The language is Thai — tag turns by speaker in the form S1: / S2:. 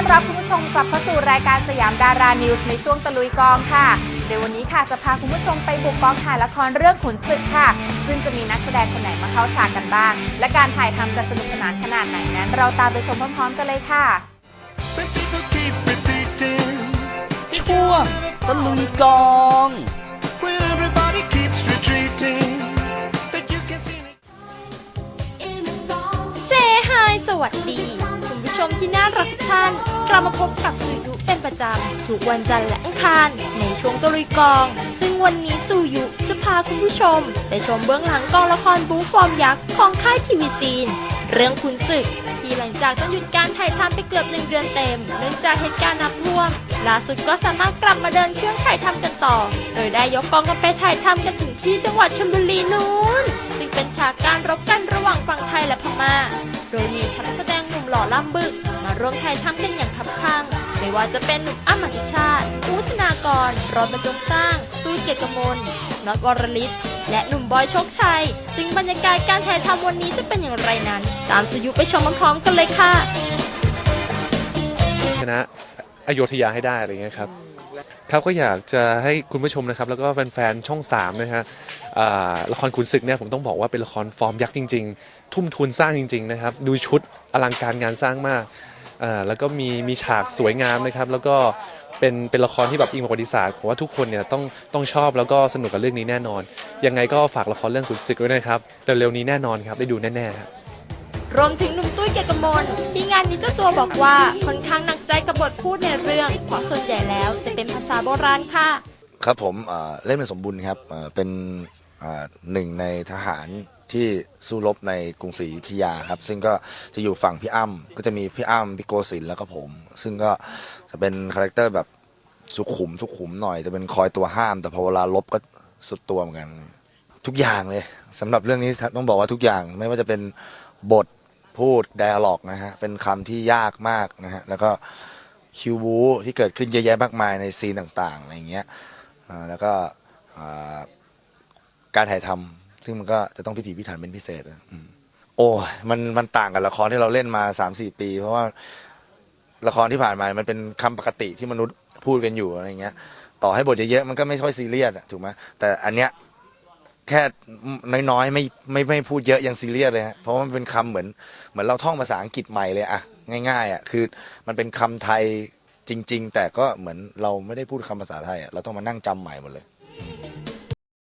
S1: อนรับคุณผู้ชมกลับเข้าสู่รายการสยามดารานิวส์ในช่วงตะลุยกองค่ะเดี๋ยววันนี้ค่ะจะพาคุณผู้ชมไปบุกกองถ่ายละครเรื่องขุนศึกค่ะ ซึ่งจะมีนักแสดงคนไหนมาเข้าฉากกันบ้าง และการถ่ายทำจะสนุกสนานขนาดไหนนั้น เราตามไปชมพร้อมๆกันเลยค่ะ
S2: But people keep repeating
S3: ช่วงตะลุยกอง
S2: when everybody keeps retreating. But you can see me.
S4: เซฮายสวัสดีคุณ ผู้ชมที่น่ารักทุกท่าน กลับมาพบกับสุยุเป็นประจำทุกวันจันทร์และอังคาร ในช่วงตะลุยกอง ซึ่งวันนี้สุยุจะพาคุณผู้ชม ไปชมเบื้องหลังกองละครบูฟอร์มยักษ์ของค่ายทีวีซีน เรื่องคุณศึก ที่หลังจากต้องหยุดการถ่ายทำไปเกือบหนึ่งเดือนเต็มเนื่องจากเหตุการณ์น้ำท่วมล่าสุดก็สามารถกลับมาเดินเครื่องถ่ายทำกันต่อ โดยได้ยกกองกันไปถ่ายทำกันถึงที่จังหวัดชลบุรีนู้น ซึ่งเป็นฉากการรบกันระหว่างฝั่งไทยและพม่า โดยมีทัพแสด หล่อล่ำบึก มาร่วมถ่ายทำกันอย่างคับคั่งไม่ว่าจะเป็นหนุ่มอ้ำอธิชาติอูธนากร รอนบรรจงสร้าง ตุ้ยเกียรติกมลน็อตวรลิศและหนุ่มบอยโชคชัย ซึ่งบรรยากาศการถ่ายทำวันนี้จะเป็นอย่างไรนั้น ตามสยุไปชมพร้อมๆกันเลยค่ะ
S5: ชนะอโยธยาให้ได้อะไรเงี้ยครับ ครับก็อยากจะให้คุณผู้ชมนะครับแล้วก็แฟนๆช่อง3นะฮะอ่าละครขุนศึกเนี่ยผมต้องบอกว่าเป็นละครฟอร์มยักษ์จริง ๆ ทุ่มทุนสร้างจริง ๆ นะครับ ดูชุดอลังการงานสร้างมากอ่าแล้วก็มีมีฉากสวยงามนะครับ แล้วก็เป็นเป็นละครที่แบบอิงประวัติศาสตร์ผมว่าทุกคนเนี่ยต้องต้องชอบแล้วก็สนุกกับเรื่องนี้แน่นอน ยังไงก็ฝากละครเรื่องขุนศึกไว้นะครับเร็วๆนี้แน่นอนครับได้ดูแน่ๆครับ
S4: รวมถึงหนุ่มตุ้ยเกียรติกมลที่งานนี้เจ้าตัวบอกว่าค่อนข้างหนักใจกับบทพูดในเรื่องเพราะส่วนใหญ่แล้วจะเป็นภาษาโบราณค่ะ
S6: ครับผมเอ่อเล่นเป็นสมบุญครับเอ่อเป็นอ่อหนึ่งในทหารที่สู้รบในกรุงศรีอยุธยาครับ ซึ่งก็จะอยู่ฝั่งพี่อ้ำก็จะมีพี่อ้ำพี่โกศินทร์แล้วก็ผม ซึ่งก็จะเป็นคาแรคเตอร์แบบสุขุมสุขุมหน่อยจะเป็นคอยตัวห้าม แต่พอเวลาลบก็สุดตัวเหมือนกัน ทุกอย่างเลยสำหรับเรื่องนี้ต้องบอกว่าทุกอย่างไม่ว่าจะเป็นบท พูด d ด a l ล็อกนะฮะ เป็นคำที่ยากมากนะฮะ แล้วก็คิวบูที่เกิดขึ้นเยอะแยะมากมายในซีนต่างๆอะไรอย่างเงี้ยแล้วก็การถ่ายทำซึ่งมันก็จะต้องพิถีพิถันเป็นพิเศษอืมโอ้มันมันต่างกับละครที่เราเล่นมาสามสี่ปี เพราะว่าละครที่ผ่านมา มันเป็นคำปกติที่มนุษย์พูดกันอยู่อะไรเงี้ย ต่อให้บทเยอะๆมันก็ไม่ค่อยซีเรียสถูกไหมแต่อันเนี้ย แค่น้อยๆไม่ไม่ไม่พูดเยอะยังซีเรียสเลยฮะเพราะมันเป็นคำเหมือนเหมือนเราท่องภาษาอังกฤษใหม่เลยอะง่ายๆอะคือมันเป็นคำไทยจริง ๆ แต่ก็เหมือนเราไม่ได้พูดคำภาษาไทยอะเราต้องมานั่งจำใหม่หมดเลย